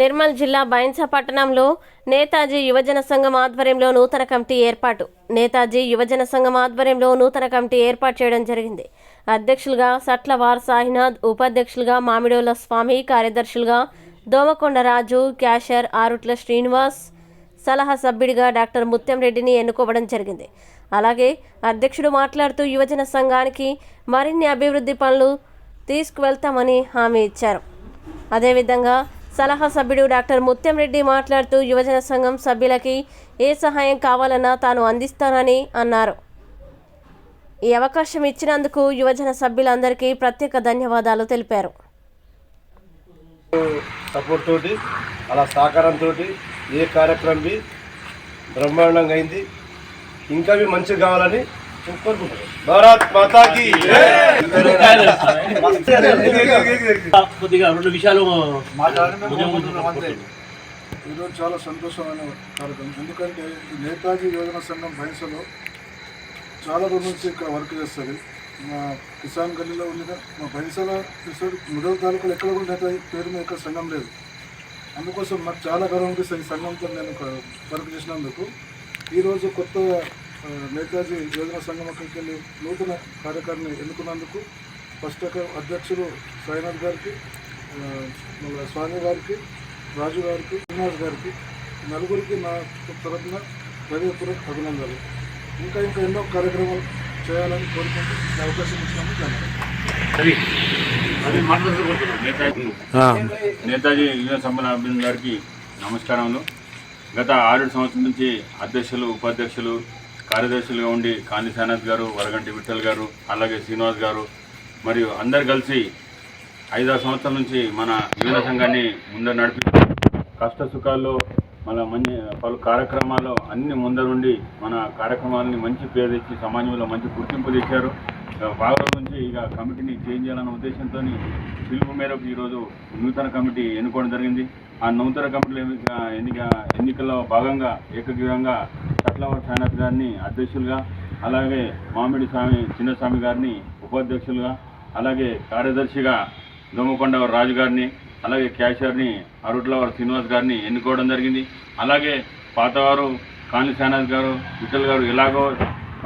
నిర్మల్ జిల్లా బైన్స పట్టణంలో నేతాజీ యువజన సంఘం ఆధ్వర్యంలో నూతన కమిటీ ఏర్పాటు. నేతాజీ యువజన సంఘం ఆధ్వర్యంలో నూతన కమిటీ ఏర్పాటు చేయడం జరిగింది. అధ్యక్షులుగా సట్లవార్ సాయినాథ్ ఉపాధ్యక్షులుగా మామిడోల స్వామి కార్యదర్శులుగా దోమకొండ రాజు క్యాషర్ ఆరుట్ల శ్రీనివాస్ సలహా సభ్యుడిగా డాక్టర్ ముత్యంరెడ్డిని ఎన్నుకోవడం జరిగింది. అలాగే అధ్యక్షుడు మాట్లాడుతూ యువజన సంఘానికి మరిన్ని అభివృద్ధి పనులు తీసుకువెళ్తామని హామీ ఇచ్చారు. అదేవిధంగా సలహా సభ్యుడు డాక్టర్ ముత్యం రెడ్డి మాట్లాడుతూ యువజన సంఘం సభ్యులకి ఏ సహాయం కావాలన్నా తాను అందిస్తానని అన్నారు. ఈ అవకాశం ఇచ్చినందుకు యువజన సభ్యులందరికీ ప్రత్యేక ధన్యవాదాలు తెలిపారు. సపోర్ట్ తోటి అలా సహకారంతో ఏ కార్యక్రమం బ్రహ్మాండంగా అయింది. ఇంకా మంచిగా కావాలని భారత్ మాతాకి కొద్దిగా రెండు విషయాలు ఈరోజు చాలా సంతోషమైన కార్యక్రమం. ఎందుకంటే ఈ నేతాజీ యోజన సంఘం బైన్సలో చాలా రోజుల నుంచి ఇక్కడ వర్క్ చేస్తుంది. మా కిసాన్ గల్లీలో ఉంది మా కిసాన్ ముదల్ తాలూకాలో ఎక్కడ కూడా నేతాజీ పేరు మీద ఇక్కడ సంఘం లేదు. అందుకోసం నాకు చాలా గర్వం అనిపిస్తుంది ఈ సంఘంతో నేను ఒక వర్క్ చేసినందుకు. ఈరోజు కొత్త ఆ, నేతాజీ యోజన సంఘం అక్కడికి వెళ్ళి నూతన కార్యకారిని ఎన్నుకున్నందుకు ఫస్ట్ ఒక అధ్యక్షుడు సాయినాథ్ గారికి మన స్వామి గారికి రాజు గారికి శ్రీనివాస్ గారికి నలుగురికి నా తరఫున హృదయపూర్వక అభినందనలు. ఇంకా ఇంకా ఎన్నో కార్యక్రమాలు చేయాలని కోరుకుంటూ అవకాశం ఇచ్చినందుకు ధన్యవాదాలు. అది మాట్లాడుకుంటున్నాం నేతాజీ యువ సంబంధ అభివృద్ధి గారికి నమస్కారములు. గత ఆరు సంవత్సరం నుంచి అధ్యక్షులు ఉపాధ్యక్షులు కార్యదర్శులుగా ఉండి కాంతి సానాథ్ గారు వరగంటి విఠల్ గారు అలాగే శ్రీనివాస్ గారు మరియు అందరు కలిసి ఐదారు సంవత్సరాల నుంచి మన యువన సంఘాన్ని ముందర నడిపి కష్ట సుఖాల్లో మన మంచి పలు కార్యక్రమాల్లో అన్ని ముందరుండి మన కార్యక్రమాలని మంచి పేరు తెచ్చి సమాజంలో మంచి గుర్తింపు తెచ్చారు. బాగా నుంచి ఇక కమిటీని చేంజ్ చేయాలన్న ఉద్దేశంతో పిలుపు మేరకు ఈరోజు నూతన కమిటీ ఎన్నుకోవడం జరిగింది. ఆ నూతన కమిటీలో ఎన్నిక ఎన్నిక ఎన్నికల్లో భాగంగా ఏకగ్రీవంగా చట్లవాడ సాయినాథ్ గారిని అధ్యక్షులుగా అలాగే మామిడి స్వామి చిన్నస్వామి గారిని ఉపాధ్యక్షులుగా అలాగే కార్యదర్శిగా దోమకొండ రాజు గారిని అలాగే క్యాషియర్ని అరుట్లవారు శ్రీనివాస్ గారిని ఎన్నుకోవడం జరిగింది. అలాగే పాతవారు కాని సాయినాథ్ గారు విఠల్ గారు ఇలాగో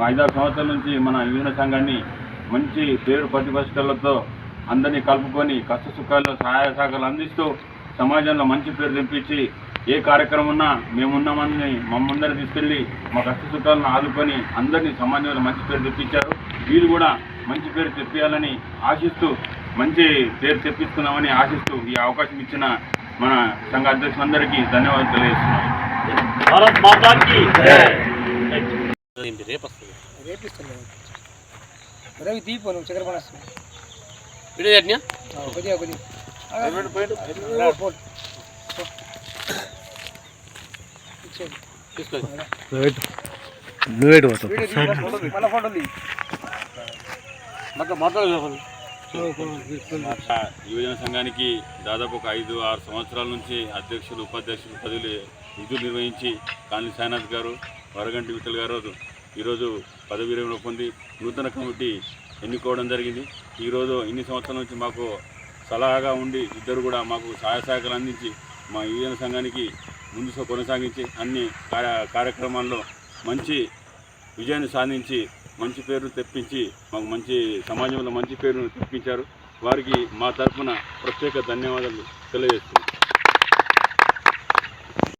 ఐదారు సంవత్సరాల నుంచి మన యువజన సంఘాన్ని మంచి పేరు ప్రతిపక్షలతో అందరినీ కలుపుకొని కష్ట సుఖాల్లో సహాయ సహకారాలు అందిస్తూ సమాజంలో మంచి పేరు తెప్పించి ఏ కార్యక్రమం ఉన్నా మేమున్నామని మమ్మందరిని తీసుకెళ్ళి మా కష్ట సుఖాలను ఆదుకొని అందరినీ సమాజంలో మంచి పేరు తెప్పించారు. వీళ్ళు కూడా మంచి పేరు తెప్పించాలని ఆశిస్తూ మంచి పేరు తెప్పిస్తున్నామని ఆశిస్తూ ఈ అవకాశం ఇచ్చిన మన సంఘ అధ్యక్షులందరికీ ధన్యవాదాలు భారత్ మాతాకి రేపు రవి దీపు వీడియో యువజన సంఘానికి దాదాపు ఒక ఐదు ఆరు సంవత్సరాల నుంచి అధ్యక్షులు ఉపాధ్యక్షులు పదవులు విధులు నిర్వహించి కాళీ సాయినాథ్ గారు వరగంటి విఠల్ గారు ఈరోజు పదవి విరమణ పొంది నూతన కమిటీ ఎన్నుకోవడం జరిగింది. ఈరోజు ఇన్ని సంవత్సరాల నుంచి మాకు సలహాగా ఉండి ఇద్దరు కూడా మాకు సహాయ సహకారాలు అందించి మా యువజన సంఘానికి ముందు కొనసాగించి అన్ని కార్య కార్యక్రమాల్లో మంచి విజయాన్ని సాధించి మంచి పేరు తెప్పించి మాకు మంచి సమాజంలో మంచి పేరును తెప్పించారు. వారికి మా తరఫున ప్రత్యేక ధన్యవాదాలు తెలియజేస్తున్నాం.